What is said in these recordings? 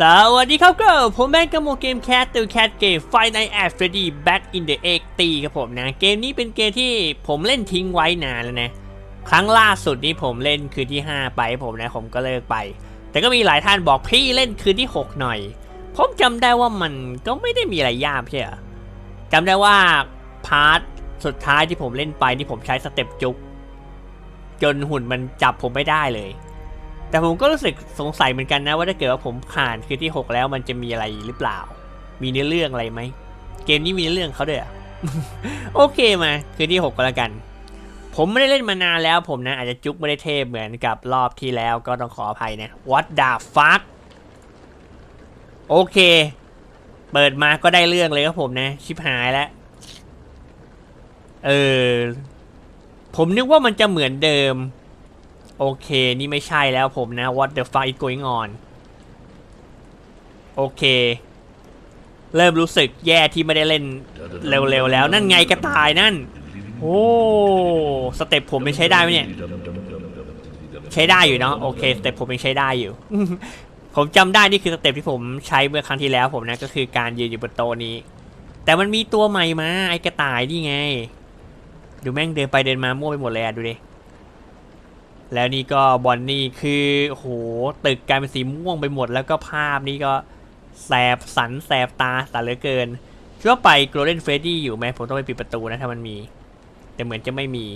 สวัสดีครับก็ผมแบงก์กบโมเกมแคทตูแคทเกมไฟในแอฟเฟรดี้แบ็กอินเดอะเอ็กตีครับผมนะ เกมนี้เป็นเกมที่ผมเล่นทิ้งไว้นานแล้วนะ ครั้งล่าสุดนี้ผมเล่นคืนที่ 5 ไปผมนะผมก็เลิกไป แต่ก็มีหลายท่านบอกพี่เล่นคืนที่ 6 หน่อย ผมจำได้ว่ามันก็ไม่ได้มีอะไรยากใช่หรอจำได้ว่าพาร์ทสุดท้ายที่ผมเล่นไปที่ผมใช้สเต็ปจุกจนหุ่นมันจับผมไม่ได้เลย แต่ผมก็รู้สึกสงสัยเหมือนกันนะว่าถ้าเกิดว่าผมผ่านคืนที่ 6 แล้วมันจะมีอะไรหรือเปล่า มีเนื้อเรื่องอะไรไหม เกมนี้มีเนื้อเรื่องเขาด้วยเหรอโอเคมาคืนที่ 6 ก็แล้วกัน ผมไม่ได้เล่นมานานแล้วผมนะ อาจจะจุกไม่ได้เทพเหมือนกับรอบที่แล้วก็ต้องขออภัยนะ What the fuck โอเค เปิดมาก็ได้เรื่องเลยครับผมนะ ชิบหายแล้ว เออ ผมนึกว่ามันจะเหมือนเดิม โอเค นี่ไม่ใช่แล้วผมนะ What the fuck is going on โอเค เริ่มรู้สึกแย่ที่ไม่ได้เล่นเร็วๆแล้ว นั่นไงกระต่ายนั่น โอ้ สเต็ปผมไม่ใช้ได้ไหมเนี่ย ใช้ได้อยู่เนาะ โอเคสเต็ปผมยังใช้ได้อยู่ ผมจำได้นี่คือสเต็ปที่ผมใช้เมื่อครั้งที่แล้วผมนะ ก็คือการยืนอยู่บนโต๊ะนี้ แต่มันมีตัวใหม่มาไอ้กระต่ายนี่ไง ดูแม่งเดินไปเดินมามั่วไปหมดเลยอะดูดิ แล้วนี่ก็บอนนี่คือโหตึกกลายเป็นสีม่วงไปหมด แล้วก็ภาพนี่ก็แสบสันแสบตาสันเหลือเกินคิดว่าไปโกลเด้นเฟรดดี้อยู่ไหมผมต้องไปปิดประตูนะถ้ามันมี แต่เหมือนจะไม่มี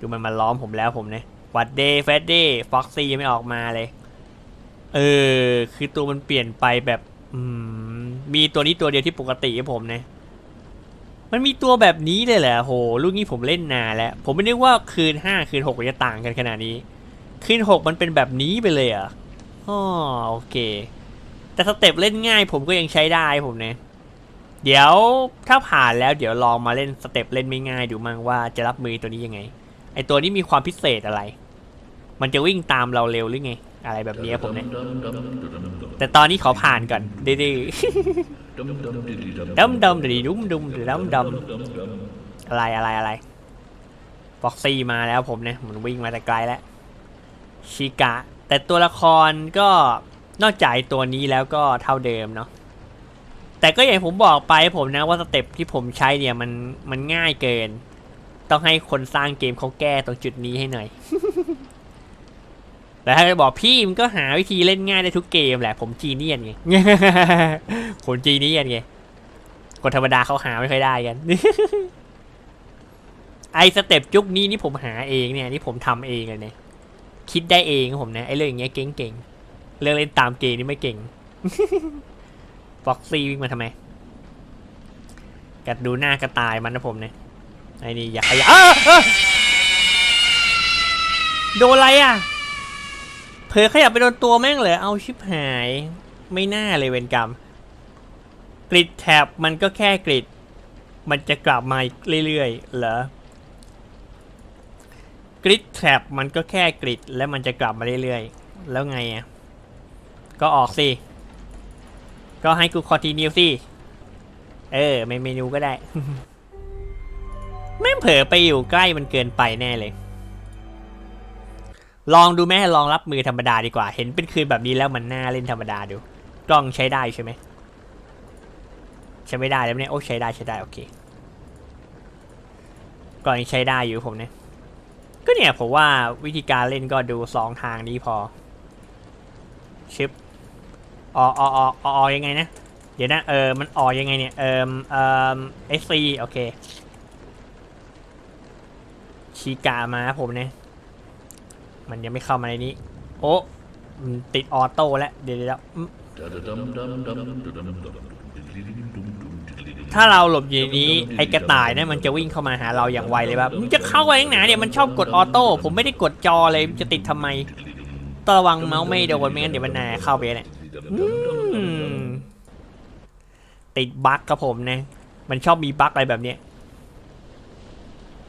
ดูมันมาล้อมผมแล้วผมเนี่ยวัดเดย์เฟรดดี้ฟ็อกซี่ยังไม่ออกมาเลย เออ คือตัวมันเปลี่ยนไปแบบ อืม มีตัวนี้ตัวเดียวที่ปกติครับผมเนี่ย มันมีตัวแบบนี้เลยเหรอโหลูกนี้ผมเล่นนานแล้ว ผมไม่นึกว่าคืนห้าคืนหกจะต่างกันขนาดนี้ คืนหกมันเป็นแบบนี้ไปเลยอะอ๋อโอเค แต่สเต็ปเล่นง่ายผมก็ยังใช้ได้ผมเนี่ยเดี๋ยวถ้าผ่านแล้วเดี๋ยวลองมาเล่นสเต็ปเล่นไม่ง่ายดูมั่งว่าจะรับมือตัวนี้ยังไง ไอตัวนี้มีความพิเศษอะไร มันจะวิ่งตามเราเร็วหรือไง อะไรแบบนี้ผมเนี่ยแต่ตอนนี้ขอผ่านก่อนดื้อๆ ดำดำดีดุมดุมดำดำอะไรอะไรอะไรฟ็อกซี่มาแล้วผมเนี่ยมันวิ่งมาแต่ไกลแล้วชิกะ แต่ตัวละครก็นอกจากตัวนี้แล้วก็เท่าเดิมเนาะแต่ก็อย่างผมบอกไปผมนะว่าสเต็ปที่ผมใช้เนี่ยมันมันง่ายเกิน ต้องให้คนสร้างเกมเขาแก้ตรงจุดนี้ให้หน่อย แต่ถ้าจะบอกพี่มันก็หาวิธีเล่นง่ายได้ทุกเกมแหละ ผมจีเนียนไงผมจีเนียนไงคนธรรมดาเขาหาไม่ค่อยได้กัน ไอสเต็ปจุกนี้นี่ผมหาเองเนี่ย นี่ผมทำเองเลยเนี่ยคิดได้เองผมนะไอเรื่องอย่างเงี้ยเก่งๆเรื่องเล่นตามเกมนี่ไม่เก่งฟ็อกซี่วิ่งมาทำไม กัดดูหน้ากระต่ายมันนะผมเนี่ยไอ้นี่อย่าขยับอ้าอ้าโดนอะไรอะ เผลอขยับไปโดนตัวแม่งเลยเอาชิบหาย ไม่น่าเลยเวรกรรม กริดแท็บมันก็แค่กริด มันจะกลับมาเรื่อยๆเหรอกริดแท็บมันก็แค่กริดแล้วมันจะกลับมาเรื่อยๆ แล้วไงอะ ก็ออกสิ ก็ให้กูคอทีนิวสิ เออไม่เมนูก็ได้แม่เผลอไปอยู่ใกล้มันเกินไปแน่เลย ลองดูแม่ลองรับมือธรรมดาดีกว่า เห็นเป็นคืนแบบนี้แล้วมันน่าเล่นธรรมดาดู กล้องใช้ได้ใช่ไหมใช้ไม่ได้แล้วเนี่ยโอ้ใช้ได้ใช้ได้โอเคกล้องใช้ได้อยู่ผมเนี่ยก็เนี่ยผมว่าวิธีการเล่นก็ดูสองทางนี้พอชิปออออออยังไงนะ เดี๋ยวนะเออมันออยังไงเนี่ยเออเออเอสซีโอเคชีกามาผมเนี่ย มันยังไม่เข้ามาในนี้ โอ้มันติดออโต้แล้วเดี๋ยวเดี๋ยวอืมถ้าเราหลบอยู่ในนี้ไอ้กระต่ายเนี่ยมันจะวิ่งเข้ามาหาเราอย่างไวเลยแบบมึงจะเข้าไปยังไหนเนี่ยมันชอบกดออโต้ผมไม่ได้กดจอเลยมันจะติดทำไมต้องระวังเมาส์ไม่โดนไม่งั้นเดี๋ยวมันนาเข้าไปเนี่ยอืมติดบั๊กครับผมนะ มันชอบมีบั๊กอะไรแบบเนี้ย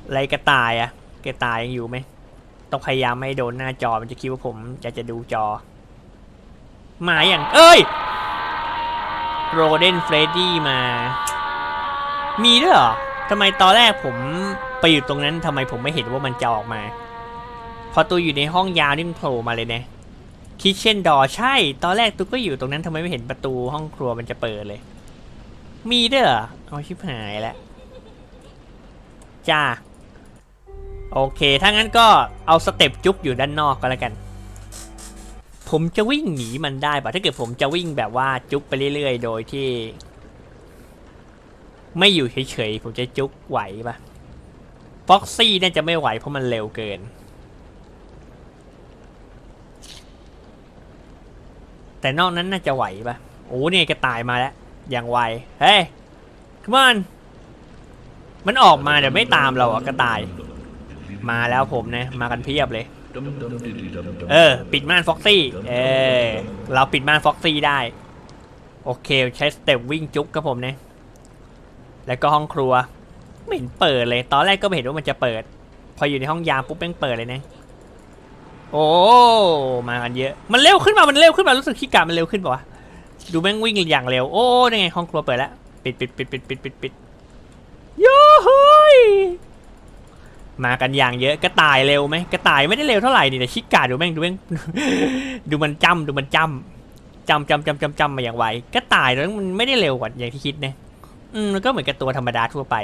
อะไรกระต่ายอะกระต่ายยังอยู่ไหม ต้องพยายามไม่โดนหน้าจอมันจะคิดว่าผมจะจะดูจอ มาอย่างเอ้ยโรเดนเฟรดดี้มา มีด้วยเหรอทำไมตอนแรกผมไปอยู่ตรงนั้นทำไมผมไม่เห็นว่ามันจะออกมา พอตัวอยู่ในห้องยาวนี่มันโผล่มาเลยเนี่ยคิเช่นดอใช่ ตอนแรกตุ๊กก็อยู่ตรงนั้นทำไมไม่เห็นประตูห้องครัวมันจะเปิดเลย มีด้วยเหรอเอาชิบหายแล้วจ้า โอเค ถ้างั้นก็เอาสเต็ปจุกอยู่ด้านนอกก็แล้วกัน ผมจะวิ่งหนีมันได้ปะถ้าเกิดผมจะวิ่งแบบว่าจุกไปเรื่อยๆ โดยที่ ไม่อยู่เฉยๆ ผมจะจุกไหวปะฟ็อกซี่น่าจะไม่ไหวเพราะมันเร็วเกิน แต่นอกนั้นน่าจะไหวปะโอ้เนี่ยกระต่ายมาแล้ว อย่างไว เฮ้ย come on มันออกมาเดี๋ยวไม่ตามเราอะกระต่าย มาแล้วผมนะ มากันเพียบเลย เออ ปิดม่านฟ็อกซี่เออเราปิดม่านฟ็อกซี่ได้ โอเค ใช้สเต็ปวิ่งจุกครับผมนะแล้วก็ห้องครัว ไม่เห็นเปิดเลย ตอนแรกก็ไม่เห็นว่ามันจะเปิด พออยู่ในห้องยามปุ๊บแม่งเปิดเลยนะ โอ้มากันเยอะ มันเร็วขึ้นมามันเร็วขึ้นมารู้สึกขี้กาจมันเร็วขึ้นป่าวะดูแม่งวิ่งอย่างเร็วโอ้นี่ไงห้องครัวเปิดแล้วปิดปิดปิดปิดปิดปิดปิดยูฮูย มากันอย่างเยอะกระต่ายเร็วไหมกระต่ายไม่ได้เร็วเท่าไหร่นี่แต่ชิกาดูแม่งดูแม่งดูมันจำดูมันจำจำจำจำจำจำมาอย่างไวกระต่ายแล้วมันไม่ได้เร็วกว่าอย่างที่คิดนะอืมมันก็เหมือนกับตัวธรรมดาทั่วไป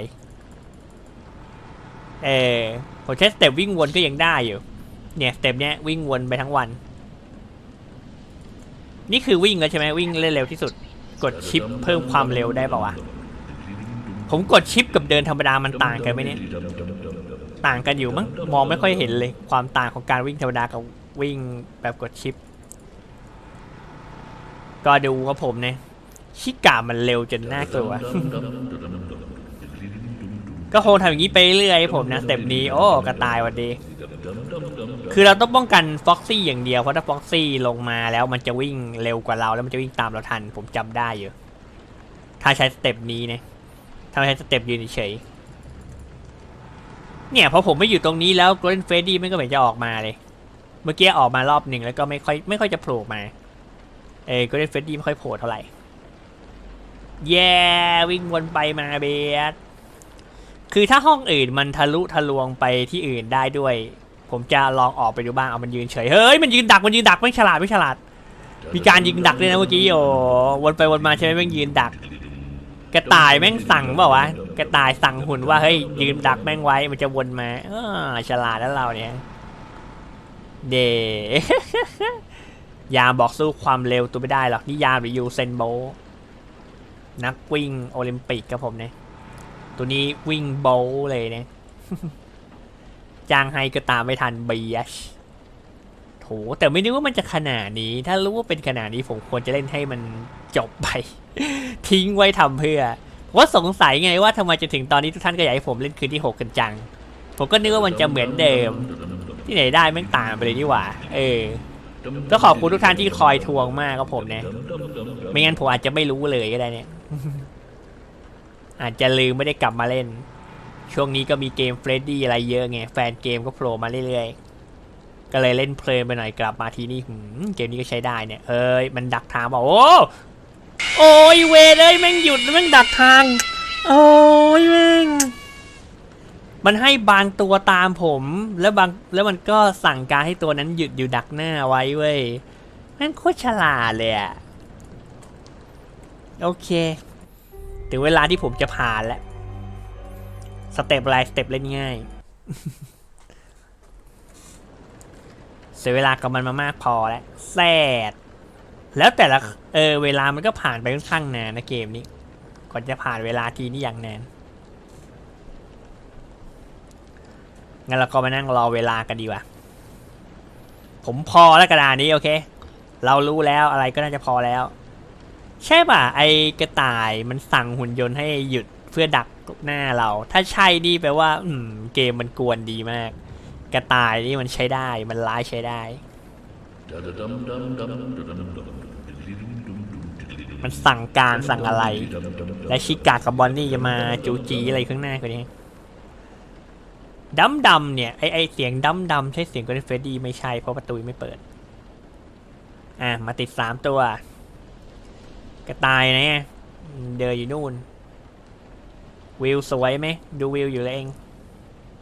เออผมใช้สเต็ปวิ่งวนก็ยังได้อยู่ เนี่ยสเต็ปเนี้ยวิ่งวนไปทั้งวัน นี่คือวิ่งแล้วใช่ไหมวิ่งเร็วที่สุด กดชิปเพิ่มความเร็วได้ป่าวะผมกดชิปกับเดินธรรมดามันต่างกันไหมเนี่ย ต่างกันอยู่มั้งมองไม่ค่อยเห็นเลยความต่างของการวิ่งธรรมดากับวิ่งแบบกดชิป ก็ดูว่าผมเนี่ยชิกามันเร็วจนน่ากลัวก็คงทำอย่างนี้ไปเรื่อยๆผมนะสเต็ปนี้โอ้กระต่ายหวันดี คือเราต้องป้องกันฟ็อกซี่อย่างเดียวเพราะถ้าฟ็อกซี่ลงมาแล้วมันจะวิ่งเร็วกว่าเราแล้วมันจะวิ่งตามเราทัน ผมจำได้อยู่ ถ้าใช้สเต็ปนี้นะถ้าไม่ใช้สเต็ปยืนเฉยๆ เนี่ยพอผมไม่อยู่ตรงนี้แล้ว Golden Freddy มันก็เหมือนจะออกมาเลย เมื่อกี้ออกมารอบหนึ่งแล้วก็ไม่ค่อยไม่ค่อยจะโผล่มา เออ Golden Freddy ไม่ค่อยโผล่เท่าไหร่ แย่วิ่งวนไปมาเบียดคือถ้าห้องอื่นมันทะลุทะลวงไปที่อื่นได้ด้วย ผมจะลองออกไปดูบ้างเอามันยืนเฉยเฮ้ยมันยืนดักมันยืนดักไม่ฉลาดไม่ฉลาด มีการยิงดักด้วยนะเมื่อกี้โอ้วนไปวนมาใช่ไหมแม่งยืนดัก กระต่ายแม่งสั่งเปล่าวะกระต่ายสั่งหุ่นว่าเฮ้ยยืนดักแม่งไว้มันจะวนมาเออฉลาดแล้วเราเนี่ย เด ยามบอกสู้ความเร็วตัวไม่ได้หรอกนี่ยามหรือยูเซนโบ นักวิ่งโอลิมปิกครับผมเนี่ย ตัวนี้วิ่งโบเลยเนี่ย จ้างให้ก็ตามไม่ทันเบียช โถแต่ไม่นึกว่ามันจะขนาดนี้ ถ้ารู้ว่าเป็นขนาดนี้ผมควรจะเล่นให้มันจบไป ทิ้งไว้ทำเพื่อเพราะว่าสงสัยไงว่าทำไมจะถึงตอนนี้ทุกท่านก็อยากให้ผมเล่นคืนที่หกกันจัง ผมก็นึกว่ามันจะเหมือนเดิม ที่ไหนได้แม่งต่างไปเลยนี่หว่า เออก็ขอบคุณทุกท่านที่คอยทวงมากครับผมเนี่ยไม่งั้นผมอาจจะไม่รู้เลยก็ได้เนี่ยอาจจะลืมไม่ได้กลับมาเล่น ช่วงนี้ก็มีเกมเฟรดดี้อะไรเยอะไง แฟนเกมก็โผล่มาเรื่อยๆ ก็เลยเล่นเพลินไปหน่อยกลับมาทีนี่เกมนี้ก็ใช้ได้เนี่ย เอ้ยมันดักทางบอกโอ้โอ้ยเวเลยแม่งหยุดแม่งดักทาง โอ้ยแม่งมันให้บางตัวตามผม แล้วบางแล้วมันก็สั่งการให้ตัวนั้นหยุดอยู่ดักหน้าไว้เว้ยแม่งโคตรฉลาดเลยอะโอเคถึงเวลาที่ผมจะผ่านแล้ว สเต็ปอะไรสเต็ปเล่นง่าย สียเวลากับมันมามากพอแล้วแซดแล้วแต่ละเออเวลามันก็ผ่านไปค่อนข้างนานนะเกมนี้ก่อนจะผ่านเวลาทีนี่อย่างนานงั้นเราก็มานั่งรอเวลากันดีกว่า ผมพอแล้วกระดานนี้โอเค เรารู้แล้วอะไรก็น่าจะพอแล้ว ใช่ป่ะไอกระต่ายมันสั่งหุ่นยนต์ให้หยุดเพื่อดักหน้าเรา ถ้าใช่นี่แปลว่า อืม เกมมันกวนดีมาก กระต่ายนี่มันใช้ได้ มันร้ายใช้ได้ มันสั่งการสั่งอะไร และชิกากับบอนนี่จะมาจูจีอะไรข้างหน้าคนนี้ดัมดำเนี่ยไอไอเสียงดัมดำใช่เสียงกอนเฟรดดี้ไม่ใช่เพราะประตูไม่เปิด อะมาติดสามตัว กระต่ายนะเนี่ยเดินอยู่นู่น วิวสวยไหมดูวิวอยู่เลยเอง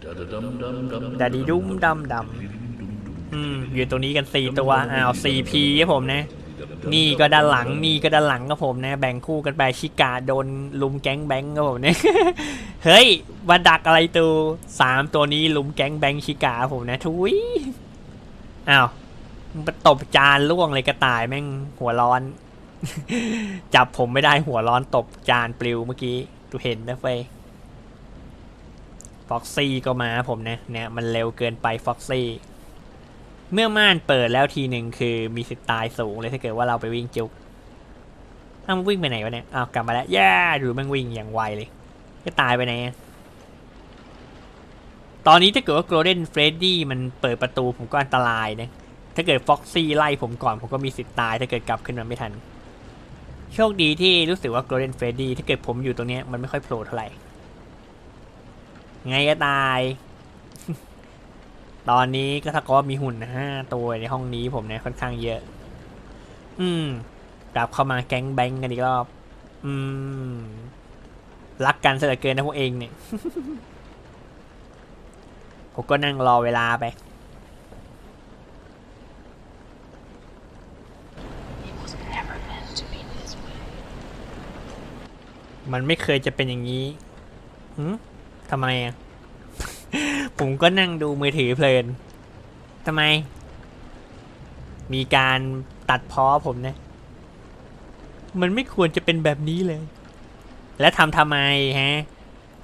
ดาดีดุ้มดำดำอืมอยู่ตรงนี้กันสี่ตัวอ้าวสี่พีครับผมนะ นี่ก็ด้านหลังนี่ก็ด้านหลังครับผมนะ แบ่งคู่กันไปชิกาโดนลุมแก๊งแบงค์ครับผมเนี่ยเฮ้ยมาดักอะไรตัวสามตัวนี้ลุมแก๊งแบงค์ชิกาครับผมนะทุยอ้าวมึงไปตบจานล่วงเลยกระต่ายแม่งหัวร้อน จับผมไม่ได้หัวร้อนตบจานปลิวเมื่อกี้ดูเห็นนะเฟย ฟ็อกซี่ก็มาผมนะเนี่ยมันเร็วเกินไปฟ็อกซี่เมื่อม่านเปิดแล้วทีหนึ่งคือมีสิทธิ์ตายสูงเลยถ้าเกิดว่าเราไปวิ่งจุกอ้าวมันวิ่งไปไหนวะเนี่ยอ้าวกลับมาแล้วย่าดูมันวิ่งอย่างไวเลยจะตายไปไหนตอนนี้ถ้าเกิดว่า Golden Freddy มันเปิดประตูผมก็อันตรายนะถ้าเกิด Foxy ไล่ผมก่อนผมก็มีสิทธิ์ตาย ถ้าเกิดกลับขึ้นมาไม่ทัน โชคดีที่รู้สึกว่า Golden Freddy ถ้าเกิดผมอยู่ตรงเนี้ยมันไม่ค่อยโผล่เท่าไหร่ ไงก็ตาย ตอนนี้ก็ถ้าก็มีหุ่นห้าตัวในห้องนี้ผมเนี่ยค่อนข้างเยอะ อืม กลับเข้ามาแก๊งแบงกันอีกรอบ อืม รักกันเสียเหลือเกินนะพวกเองเนี่ย ผมก็นั่งรอเวลาไปมันไม่เคยจะเป็นอย่างนี้หืม ทำไมอะ ผมก็นั่งดูมือถือเพลินทำไม มีการตัดพ้อผมนะ มันไม่ควรจะเป็นแบบนี้เลย แล้วทำทำไมฮะ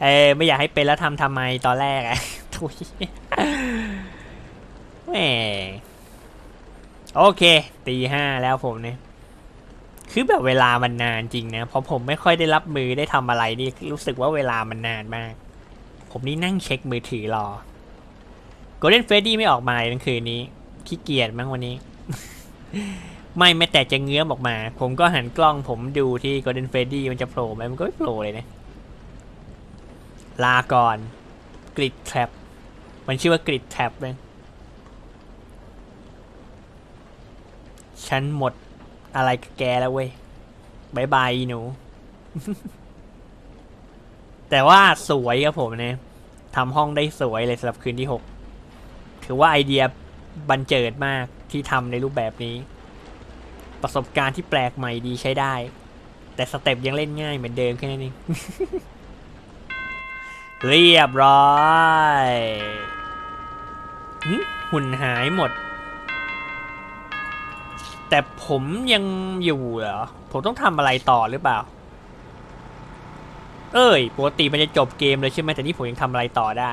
เออไม่อยากให้เป็นแล้วทำทำไมตอนแรกอะทุยแหมโอเคตีห้าแล้วผมเนี่ยคือแบบเวลามันนานจริงนะเพราะผมไม่ค่อยได้รับมือได้ทำอะไรนี่รู้สึกว่าเวลามันนานมาก ผมนี่นั่งเช็คมือถือรอ Golden Freddy ไม่ออกมาเลยคืนนี้ขี้เกียจมั้งวันนี้ ไม่แม้แต่จะเงื้อมออกมา ผมก็หันกล้องผมดูที่ Golden Freddy มันจะโผล่ไหมมันก็ไม่โผล่เลยนะ ลาก่อนกริดแทรปมันชื่อว่ากริดแทรปเลยฉันหมดอะไรกับแกแล้วเว้ยบายบายหนู แต่ว่าสวยครับผมเนี่ยทำห้องได้สวยเลยสำหรับคืนที่หกถือว่าไอเดียบันเจิดมากที่ทำในรูปแบบนี้ ประสบการณ์ที่แปลกใหม่ดีใช้ได้ แต่สเต็ปยังเล่นง่ายเหมือนเดิมแค่นั้นเองเรียบร้อยหุ่นหายหมด แต่ผมยังอยู่เหรอ ผมต้องทำอะไรต่อหรือเปล่า เอ้ยปกติมันจะจบเกมเลยใช่ไหมแต่นี่ผมยังทำอะไรต่อได้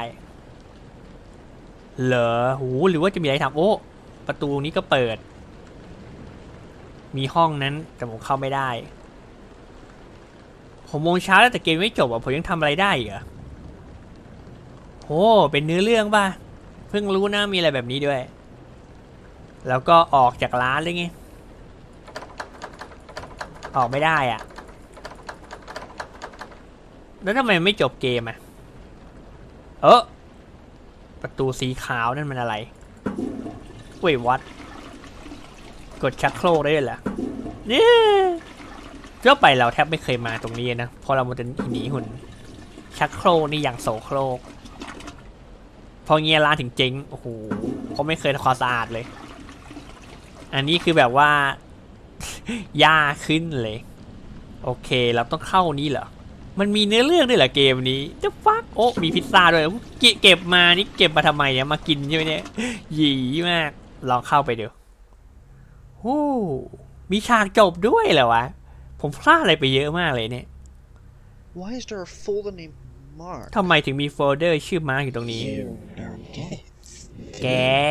เหรอหูหรือว่าจะมีอะไรทำโอ้ ประตูนี้ก็เปิด มีห้องนั้นแต่ผมเข้าไม่ได้ผมโมงเช้าแล้วแต่เกมไม่จบอะผมยังทำอะไรได้อีกเหรอโอ้เป็นเนื้อเรื่องป่ะ เพิ่งรู้นะมีอะไรแบบนี้ด้วย แล้วก็ออกจากร้านเลยไง ออกไม่ได้อะ แล้วทำไมไม่จบเกมอะ เออประตูสีขาวนั่นมันอะไรเว้ยวัด กดชักโครกได้เลยเหรอเนี่ยก็ไปเราแทบไม่เคยมาตรงนี้นะเพราะเรามันจะหนีหุ่น ชักโครกนี่อย่างโสโครก พอเงียร้านถึงเจ๊งโอ้โหเขาไม่เคยทำความสะอาดเลย อันนี้คือแบบว่ายาขึ้นเลย โอเค เราต้องเข้านี้เหรอ มันมีเนื้อเรื่องด้วยเหรอเกมนี้จะฟักโอ้มีพิซซ่าด้วยเก็บเก็บมานี่เก็บมาทำไมเนี่ยมากินใช่ไหมเนี่ยหยีมากลองเข้าไปดูโอ้มีฉากจบด้วยเหรอวะ ผมพลาดอะไรไปเยอะมากเลยเนี่ย Why is there a folder named Mark? ทำไมถึงมีโฟลเดอร์ชื่อมาร์กอยู่ตรงนี้ You are gay. แก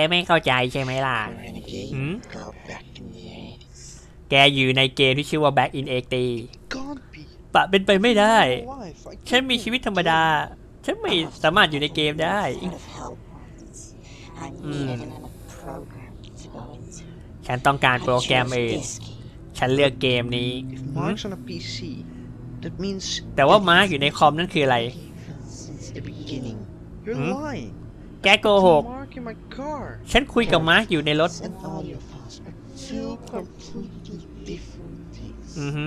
ไม่เข้าใจใช่ไหมล่ะ Renegade Hmm? girl back in the 80s. แกอยู่ในเกมที่ชื่อว่า Back in 80 Can't be. ปะเป็นไปไม่ได้ My wife. I ฉัน can't มี be ชีวิตธรรมดา ฉันไม่สามารถอยู่ในเกมได้ Kind of help words. I needed another program to go into. ฉันต้องการโปร I แกรม chose อื่น this game. ฉันเลือกเกมนี้ If Mark's on a PC, that means แต่ว่ามาร์กอยู่ในคอมนั่นคืออะไร since the beginning. You're Hmm? lying. แกโกหก Mark in my car. ฉันคุยกับมาร์กอยู่ในรถ And audio files are two completely different things. อือฮึ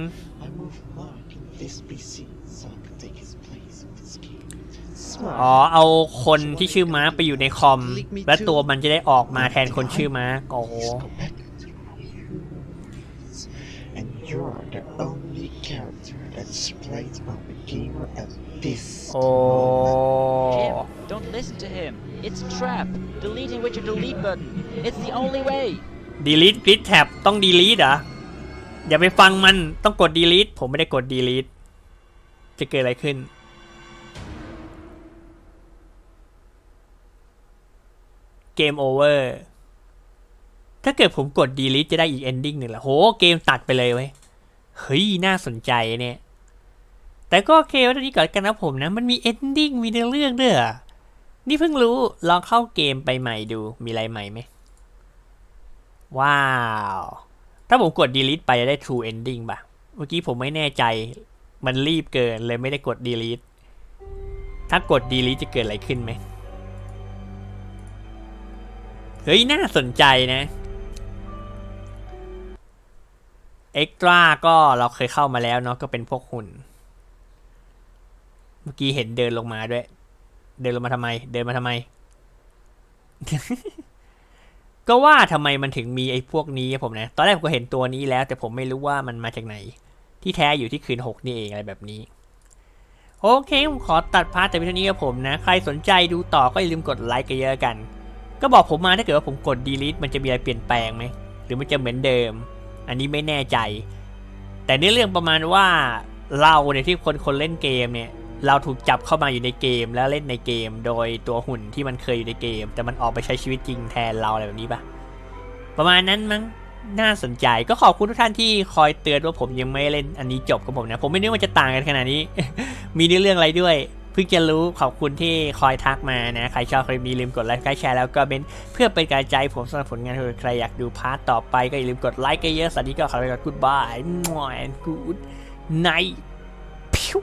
I moved Mark in this PC so I could take his place in this game. อ๋อเอาคนที่ชื่อมาร์คไปอยู่ในคอม และตัวมันจะได้ออกมาแทนคนชื่อมาร์คโอ้โห Just go back into rules. And you're the only character that's played on the game at this โอ้ Jim, don't listen to him. It's a trap. Deleting with your delete button. It's the only way. ดีลิทกริดแท็บต้องดีลิทเหรออย่าไปฟังมันต้องกดดีลิทผมไม่ได้กดดีลิท จะเกิดอะไรขึ้น เกมโอเวอร์ ถ้าเกิดผมกดดีลิทจะได้อีกเอนดิ้งหนึ่งละโห เกมตัดไปเลยเว้ย เฮ้ย น่าสนใจเนี่ย แต่ก็โอเคไว้ตอนนี้ก่อนกันนะผมนะ มันมีเอนดิ้งมีเนื้อเรื่องด้วยเหรอนี่เพิ่งรู้ ลองเข้าเกมไปใหม่ดู มีอะไรใหม่ไหม ว้าว ถ้าผมกด delete ไปจะได้ true ending ป่ะ เมื่อกี้ผมไม่แน่ใจ มันรีบเกินเลยไม่ได้กด delete ถ้ากด delete จะเกิดอะไรขึ้นไหมเฮ้ย น่าสนใจนะ extra ก็เราเคยเข้ามาแล้วเนาะก็เป็นพวกหุ่น เมื่อกี้เห็นเดินลงมาด้วย เดินลงมาทำไม เดินมาทำไม ก็ว่าทำไมมันถึงมีไอ้พวกนี้ครับผมนะ ตอนแรกผมก็เห็นตัวนี้แล้ว แต่ผมไม่รู้ว่ามันมาจากไหน ที่แท้อยู่ที่คืนหกนี่เองอะไรแบบนี้ โอเคผมขอตัดพาร์ทแต่เพียงเท่านี้ครับผมนะ ใครสนใจดูต่อก็อย่าลืมกดไลค์กันเยอะกัน ก็บอกผมมาถ้าเกิดว่าผมกด delete มันจะมีอะไรเปลี่ยนแปลงไหมหรือมันจะเหมือนเดิม อันนี้ไม่แน่ใจ แต่เนื้อเรื่องประมาณว่าเราเนี่ยที่คนคนเล่นเกมเนี่ยเราถูกจับเข้ามาอยู่ในเกมแล้วเล่นในเกม โดยตัวหุ่นที่มันเคยอยู่ในเกม แต่มันออกไปใช้ชีวิตจริงแทนเราอะไรแบบนี้ปะประมาณนั้นมั้ง น่าสนใจก็ขอบคุณทุกท่านที่คอยเตือนว่าผมยังไม่เล่นอันนี้จบกับผมนะ ผมไม่นึกว่าจะต่างกันขนาดนี้ มีเรื่องอะไรด้วยเพิ่งจะรู้ขอบคุณที่คอยทักมานะ ใครชอบคลิปนี้ลืมกดไลค์แชร์แล้วก็เมนเพื่อเป็นกำลังใจผมสำหรับผลงานที่ใครอยากดูพาร์ทต่อไปก็อย่าลืมกดไลค์กันเยอะสวัสดีก็ขอไปก่อน goodbye มอย good night พิว